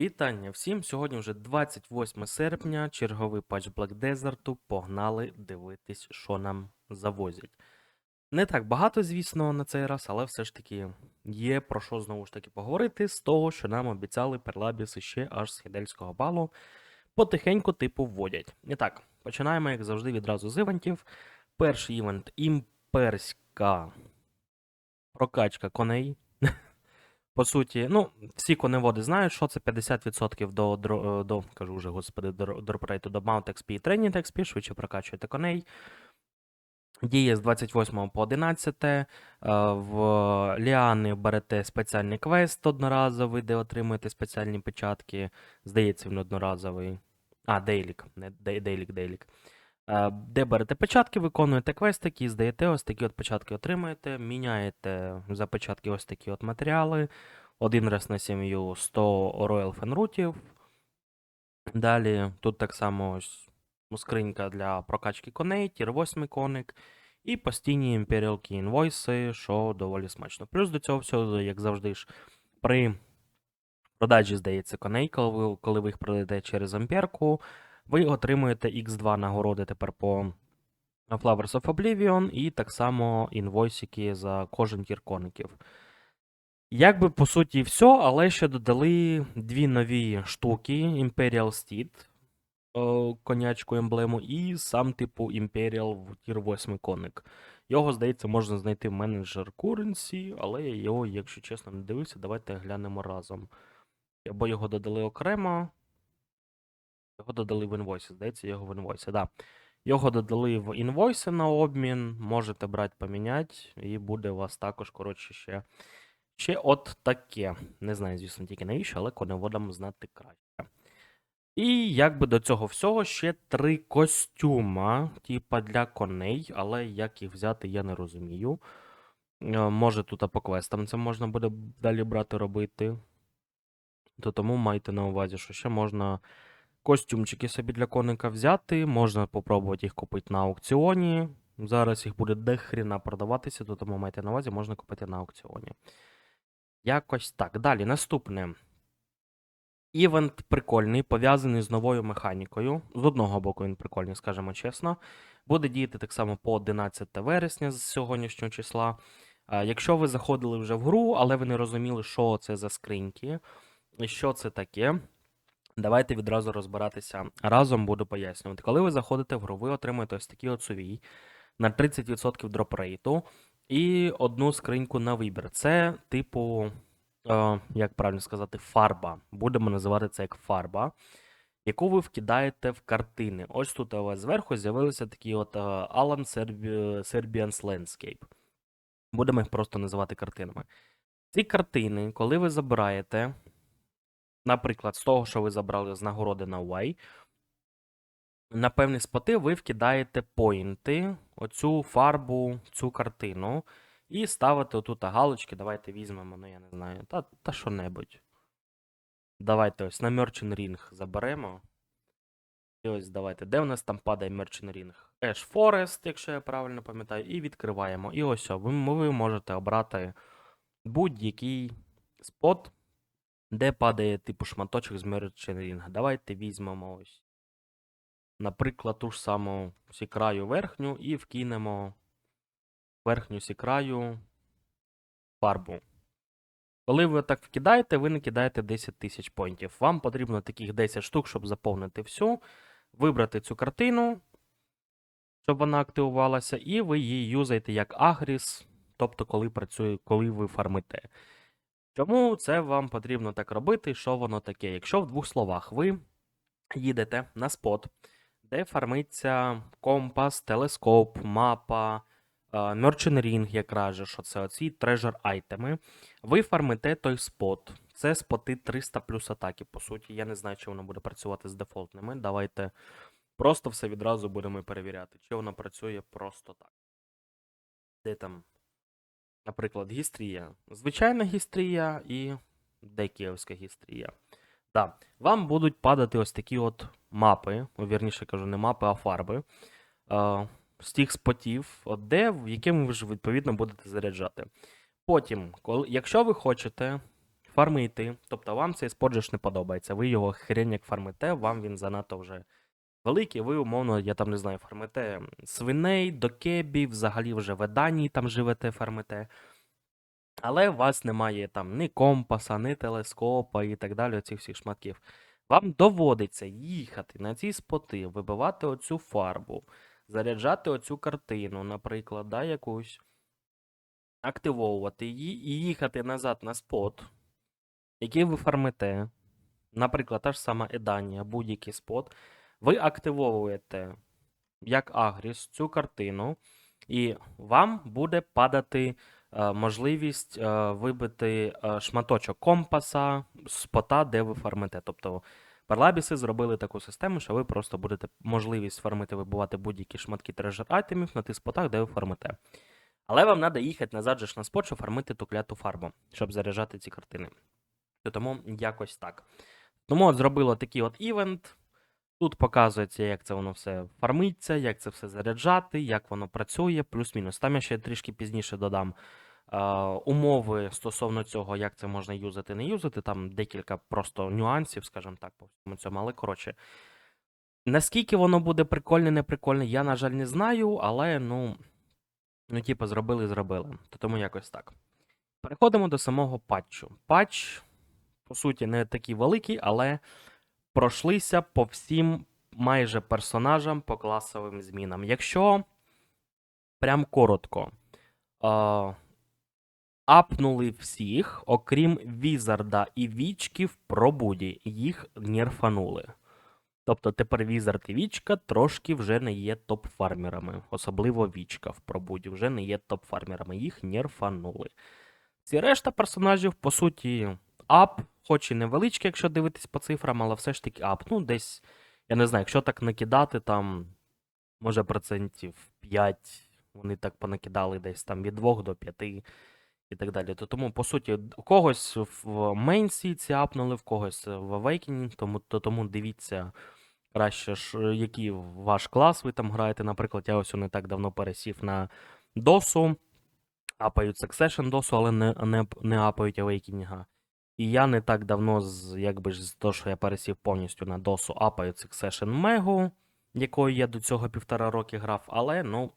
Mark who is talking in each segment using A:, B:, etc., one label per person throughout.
A: Вітання всім! Сьогодні вже 28 серпня, черговий патч Black Desert. Погнали дивитись, що нам завозять. Не так багато, звісно, на цей раз, але все ж таки є про що знову ж таки поговорити з того, що нам обіцяли перлабіси ще аж з хідельського балу. Потихеньку, типу, вводять. І так, починаємо, як завжди, відразу з івентів. Перший івент імперська прокачка коней. По суті, ну, всі коневоди знають, що це 50% до, е, до кажу вже, господи, до дропрейту до Mount XP і Training XP, швидше прокачуєте коней. Діє з 28 по 11. е, В Ліани берете спеціальний квест одноразовий, де отримуєте спеціальні печатки. Здається, він одноразовий. А, Дейлік, не Дей- Дейлік, Дейлік. Е, Де берете печатки, виконуєте квестики, здаєте ось такі от печатки отримуєте, міняєте за печатки ось такі от матеріали. Один раз на сім'ю 100 Royal Фенрутів. Далі тут так само ось скринька для прокачки коней, тір 8 коник. І постійні імперіалки інвойси, що доволі смачно. Плюс до цього всього, як завжди ж, при продажі, здається, коней, коли ви, коли ви їх продаєте через амперку, ви отримуєте X2 нагороди тепер по Flowers of Oblivion, і так само інвойсики за кожен тір коників. Якби по суті все, але ще додали дві нові штуки: Imperial Steed, конячку емблему, і сам типу Imperial в тір 8 коник. Його, здається, можна знайти в менеджер Currency, але я його, якщо чесно, не дивився. Давайте глянемо разом. Або його додали окремо. Його додали в інвойсі, здається, його в інвойсі, да. Його додали в інвойси на обмін, можете брати, поміняти, і буде у вас також, коротше, ще, ще от таке. Не знаю, звісно, тільки навіщо, але коневодам знати краще. І якби до цього всього ще три костюма, типа для коней, але як їх взяти, я не розумію. Е, Може, тут по квестам це можна буде далі брати робити. То тому майте на увазі, що ще можна костюмчики собі для коника взяти, можна попробувати їх купити на аукціоні. Зараз їх буде дохріна продаватися, то тому майте на увазі, можна купити на аукціоні. Якось так. Далі, наступне. Івент прикольний, пов'язаний з новою механікою. З одного боку, він прикольний, скажімо чесно. Буде діяти так само по 11 вересня з сьогоднішнього числа. Якщо ви заходили вже в гру, але ви не розуміли, що це за скриньки, і що це таке, давайте відразу розбиратися. Разом буду пояснювати. Коли ви заходите в гру, ви отримуєте ось такий от на 30% дропрейту і одну скриньку на вибір. Це типу е, як правильно сказати, фарба. Будемо називати це як фарба, яку ви вкидаєте в картини. Ось тут у вас зверху з'явилися такі от е, Alan Serbian's Landscape. Будемо їх просто називати картинами. Ці картини, коли ви забираєте, наприклад, з того, що ви забрали з нагороди на Y, на певні споти ви вкидаєте поінти, оцю фарбу, цю картину, і ставите отут галочки. Давайте візьмемо, ну я не знаю, та, та що-небудь. Давайте ось на Merchant Ring заберемо. І ось давайте. Де в нас там падає Merchant Ring? Ash Forest, якщо я правильно пам'ятаю, і відкриваємо. І ось ви, ви можете обрати будь-який спот, де падає типу шматочок з Ring. Давайте візьмемо ось. Наприклад, ту ж саму сікраю верхню і вкинемо верхню сікраю фарбу. Коли ви так вкидаєте, ви накидаєте 10 тисяч поінтів. Вам потрібно таких 10 штук, щоб заповнити всю, вибрати цю картину, щоб вона активувалася, і ви її юзаєте як агріс, тобто коли працює, коли ви фармите. Чому це вам потрібно так робити? Що воно таке? Якщо в двох словах ви їдете на спот, де фармиться компас, телескоп, мапа, Merchant Ring, якраз же, що це оці treasure айтеми. Ви фармите той спот. Це споти 300 плюс атаки, по суті. Я не знаю, чи воно буде працювати з дефолтними. Давайте просто все відразу будемо перевіряти, чи воно працює просто так. Де там, наприклад, гістрія. Звичайна гістрія і декіївська гістрія. Да. Вам будуть падати ось такі от мапи, ну, вірніше кажу, не мапи, а фарби. е, з тих спотів, от де, в яким ви ж відповідно будете заряджати. Потім, коли, якщо ви хочете фармити. Тобто вам цей спот ж не подобається. Ви його хрень як фармите, вам він занадто вже великий. Ви, умовно, я там не знаю, фармите свиней, докебі, взагалі вже в Еданії там живете, фармите. Але у вас немає там ні компаса, ні телескопа і так далі, оцих всіх шматків. Вам доводиться їхати на ці споти, вибивати оцю фарбу, заряджати оцю картину, наприклад, да, якусь, активовувати її і їхати назад на спот, який ви фармите. Наприклад, та ж сама Еданія, будь-який спот. Ви активовуєте як Агріс цю картину, і вам буде падати е, можливість е, вибити е, шматочок компаса з спота, де ви фармите. Тобто Парлабіси зробили таку систему, що ви просто будете можливість фармити, вибивати будь-які шматки трежер айтемів на тих спотах, де ви фармите. Але вам треба їхати назад же ж на спот, щоб фармити ту кляту фарбу, щоб заряджати ці картини. Тому якось так. Тому от зробило такий от івент. Тут показується, як це воно все фармиться, як це все заряджати, як воно працює, плюс-мінус. Там я ще трішки пізніше додам е, умови стосовно цього, як це можна юзати, не юзати. Там декілька просто нюансів, скажімо так, по всьому цьому. Але коротше, наскільки воно буде прикольне, не прикольне, я, на жаль, не знаю, але ну, ну типу, зробили, зробили. То тому якось так. Переходимо до самого патчу. Патч, по суті, не такий великий, але пройшлися по всім майже персонажам по класовим змінам. Якщо прям коротко, е, апнули всіх, окрім Візарда і Вічки в пробуді, їх нерфанули. Тобто тепер Візард і Вічка трошки вже не є топ-фармерами, особливо Вічка в пробуді вже не є топ-фармерами, їх нерфанули. Ці решта персонажів, по суті, ап, хоч і невеличкий, якщо дивитись по цифрам, але все ж таки ап. Ну, десь, я не знаю, якщо так накидати, там, може, процентів 5, вони так понакидали десь там від 2 до 5 і так далі. То тому, по суті, у когось в мейнсі ці апнули, в когось в Awakening, тому, то тому дивіться краще, ж, який ваш клас ви там граєте. Наприклад, я ось не так давно пересів на DOS, апають Succession DOS, але не, не, не апають Awakening. І я не так давно, з, якби ж з того, що я пересів повністю на DOS, апаю Succession Mega, якою я до цього півтора роки грав, але ну.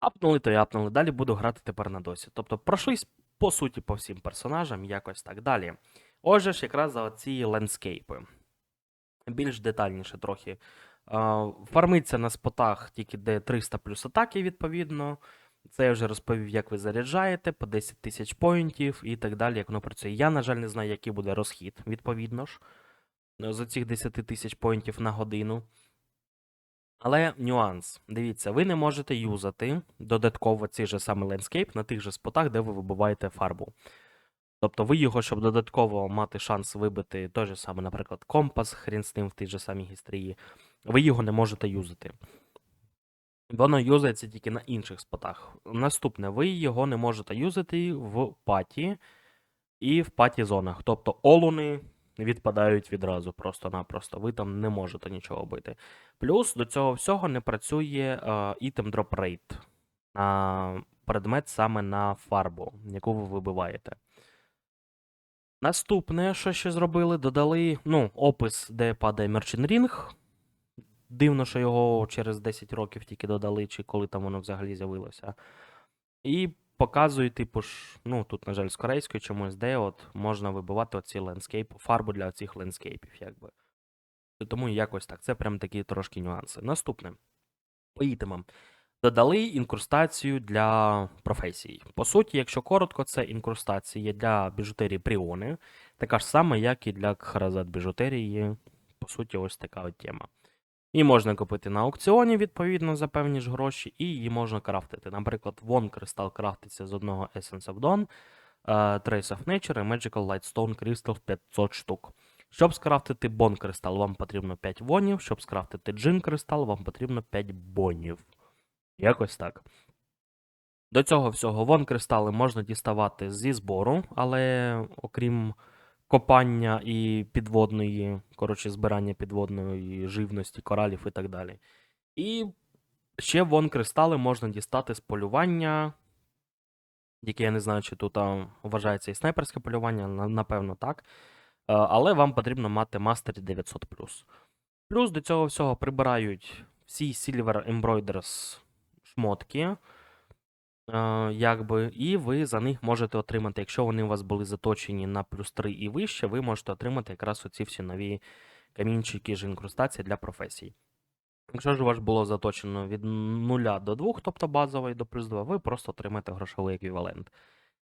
A: Апнули, то й апнули. Далі буду грати тепер на досі. Тобто пройшлись, по суті, по всім персонажам, якось так далі. Отже ж, якраз за ці лендскейпи. Більш детальніше трохи. Фармиться на спотах тільки де 300 плюс атаки, відповідно. Це я вже розповів, як ви заряджаєте, по 10 тисяч поінтів і так далі, як воно працює. Я, на жаль, не знаю, який буде розхід, відповідно ж, за цих 10 тисяч поінтів на годину. Але нюанс. Дивіться, ви не можете юзати додатково цей же самий лендскейп на тих же спотах, де ви вибиваєте фарбу. Тобто ви його, щоб додатково мати шанс вибити той же самий, наприклад, компас, хрін з ним в тій же самій гістрії, ви його не можете юзати. Воно юзається тільки на інших спотах. Наступне, ви його не можете юзати в паті і в паті зонах. Тобто олуни відпадають відразу просто-напросто. Ви там не можете нічого бити. Плюс до цього всього не працює item drop на предмет саме на фарбу, яку ви вибиваєте. Наступне, що ще зробили, додали ну, опис, де падає Merchant Ring. Дивно, що його через 10 років тільки додали, чи коли там воно взагалі з'явилося. І показує, типу ж, ну тут, на жаль, з корейською чомусь, де от можна вибивати оці лендскейп, фарбу для оцих лендскейпів, якби. Тому якось так. Це прям такі трошки нюанси. Наступне. По ітемам. Додали інкрустацію для професій. По суті, якщо коротко, це інкрустація для біжутерії Пріони, така ж сама, як і для Харазат біжутерії. По суті, ось така от тема. Її можна купити на аукціоні, відповідно, за певні ж гроші, і її можна крафтити. Наприклад, вон кристал крафтиться з одного Essence of Dawn, uh, Trace of Nature і Magical Lightstone Crystal 500 штук. Щоб скрафтити бон кристал, вам потрібно 5 вонів, щоб скрафтити джин кристал, вам потрібно 5 бонів. Якось так. До цього всього вон кристали можна діставати зі збору, але окрім копання і підводної, коротше, збирання підводної живності, коралів і так далі. І ще вон кристали можна дістати з полювання яке я не знаю, чи тут а, вважається і снайперське полювання, напевно, так. Е, Але вам потрібно мати Mastery 900 Плюс до цього всього прибирають всі Silver Embroiders шмотки. Е, якби, і ви за них можете отримати, якщо вони у вас були заточені на плюс 3 і вище, ви можете отримати якраз оці всі нові камінчики з інкрустації для професій. Якщо ж у вас було заточено від 0 до 2, тобто базовий до плюс 2, ви просто отримаєте грошовий еквівалент.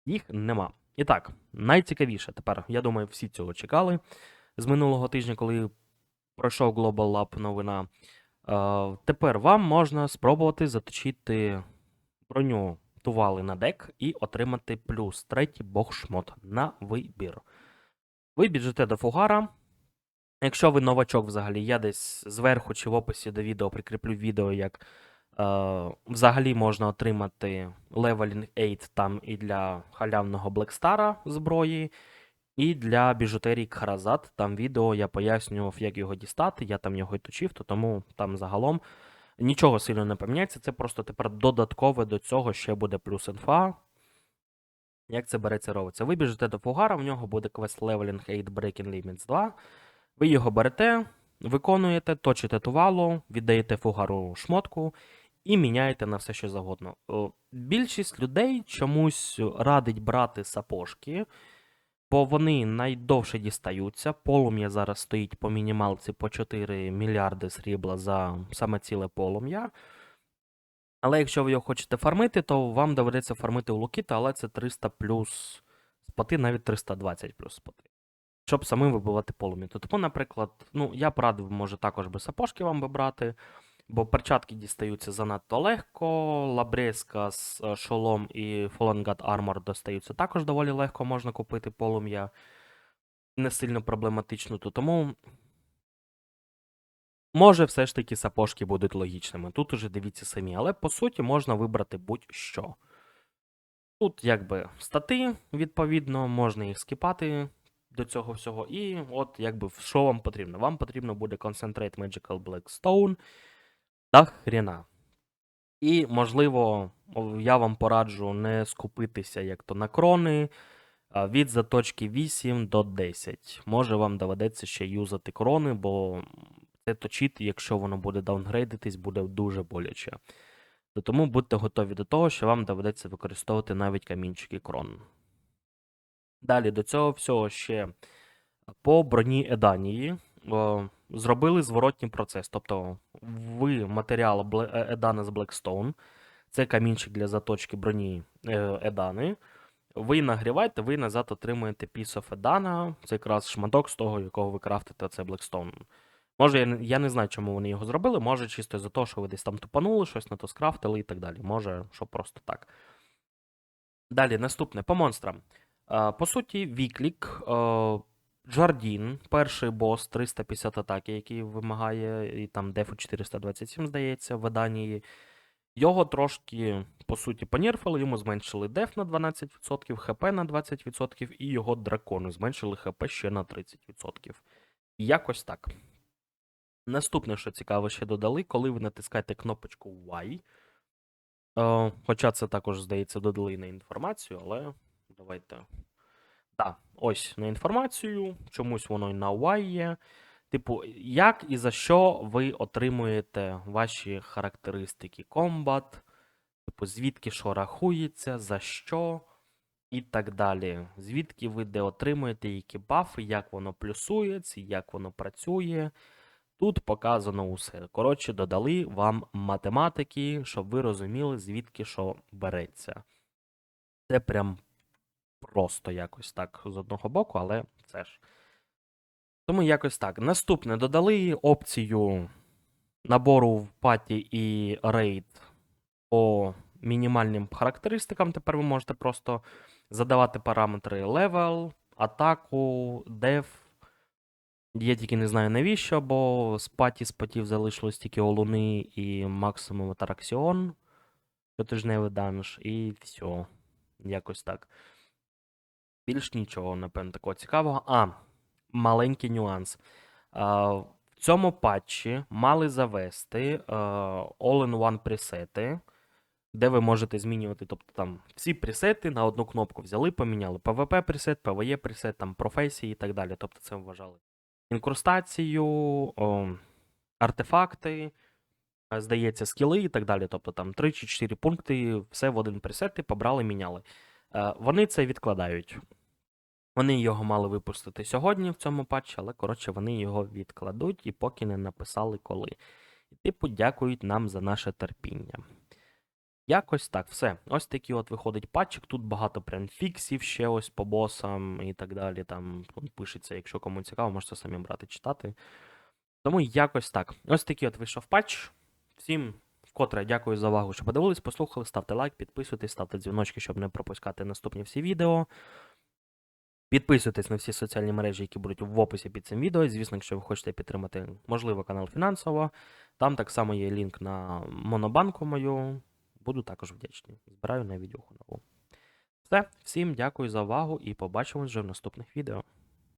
A: Їх нема. І так, найцікавіше тепер, я думаю, всі цього чекали з минулого тижня, коли пройшов Global Lab новина. Е, тепер вам можна спробувати заточити броню тували на дек і отримати плюс третій бог шмот на вибір. Ви біжите до фугара. Якщо ви новачок взагалі, я десь зверху чи в описі до відео прикріплю відео, як е, взагалі можна отримати Leveling 8 там і для халявного Блекстара зброї, і для біжутерії Кхаразат. Там відео я пояснював, як його дістати, я там його і точив, то тому там загалом нічого сильно не поміняється. Це просто тепер додаткове до цього ще буде плюс інфа. Як це береться робиться? Ви біжите до фугара, в нього буде квест Leveling 8 Breaking Limits 2. Ви його берете, виконуєте, точите тувалу, віддаєте фугару шмотку і міняєте на все, що завгодно. Більшість людей чомусь радить брати сапожки, бо вони найдовше дістаються. Полум'я зараз стоїть по мінімалці по 4 мільярди срібла за саме ціле полум'я. Але якщо ви його хочете фармити, то вам доведеться фармити у Лукіта, але це 300 плюс споти, навіть 320 плюс споти. Щоб самим вибивати полум'я. То Тому, наприклад, ну, я б радив, може, також би сапожки вам би брати, бо перчатки дістаються занадто легко, лабреска з е, шолом і God Armor достаються також доволі легко, можна купити полум'я. Не сильно проблематично, то тому. Може, все ж таки сапожки будуть логічними. Тут уже дивіться самі, але по суті можна вибрати будь-що. Тут якби стати, відповідно, можна їх скіпати до цього всього. І от якби що вам потрібно? Вам потрібно буде Concentrate Magical Blackstone та хрена. І, можливо, я вам пораджу не скупитися як то на крони від заточки 8 до 10. Може вам доведеться ще юзати крони, бо це точити, якщо воно буде даунгрейдитись, буде дуже боляче. То Тому будьте готові до того, що вам доведеться використовувати навіть камінчики крон. Далі до цього всього ще по броні Еданії зробили зворотній процес. Тобто, ви матеріал е, Едана з Blackstone, це камінчик для заточки броні е, Едани. Ви нагріваєте, ви назад отримуєте Piece of Edana, це якраз шматок з того, якого ви крафтите, це Blackstone. Може, я, не- я не знаю, чому вони його зробили, може чисто за те, що ви десь там тупанули, щось на то скрафтили і так далі. Може, що просто так. Далі, наступне по монстрам. Е, По суті, Віклік, е, Джардін, перший бос 350 атаки, який вимагає, і там дефу 427, здається, в Еданії. Його трошки, по суті, понерфили, йому зменшили деф на 12%, ХП на 20%, і його дракони зменшили ХП ще на 30%. Якось так. Наступне, що цікаво, ще додали, коли ви натискаєте кнопочку Y. Е, хоча це також, здається, додали на інформацію, але давайте. Так, ось на інформацію. Чомусь воно і на Y є. Типу, як і за що ви отримуєте ваші характеристики комбат, типу, звідки що рахується, за що і так далі. Звідки ви де отримуєте які бафи, як воно плюсується, як воно працює. Тут показано усе. Коротше, додали вам математики, щоб ви розуміли, звідки що береться. Це прям просто якось так з одного боку, але це ж. Тому якось так. Наступне додали опцію набору в паті і рейд по мінімальним характеристикам. Тепер ви можете просто задавати параметри level, атаку, деф. Я тільки не знаю навіщо, бо з паті з патів залишилось тільки Олуни і максимум Атараксіон. Щотижневий данж, і все. Якось так. Більш нічого, напевно, такого цікавого. А, маленький нюанс. В цьому патчі мали завести а, all-in-one пресети. де ви можете змінювати, тобто там всі пресети на одну кнопку взяли, поміняли PvP пресет, PvE пресет, там професії і так далі. Тобто це вважали інкрустацію, о, артефакти, е, здається, скіли і так далі. Тобто там 3 чи 4 пункти, все в один пресет, і побрали, міняли. Е, Вони це відкладають. Вони його мали випустити сьогодні в цьому патчі, але коротше вони його відкладуть і поки не написали коли. І типу дякують нам за наше терпіння. Якось так, все. Ось такий от виходить патчик. Тут багато прям фіксів ще ось по босам і так далі. Там пишеться, якщо кому цікаво, можете самі брати читати. Тому якось так. Ось такий от вийшов патч. Всім вкотре дякую за увагу, що подивились, послухали. Ставте лайк, підписуйтесь, ставте дзвіночки, щоб не пропускати наступні всі відео. Підписуйтесь на всі соціальні мережі, які будуть в описі під цим відео. Звісно, якщо ви хочете підтримати, можливо, канал фінансово. Там так само є лінк на монобанку мою. Буду також вдячний. Збираю на відео нову. Все, всім дякую за увагу і побачимось вже в наступних відео.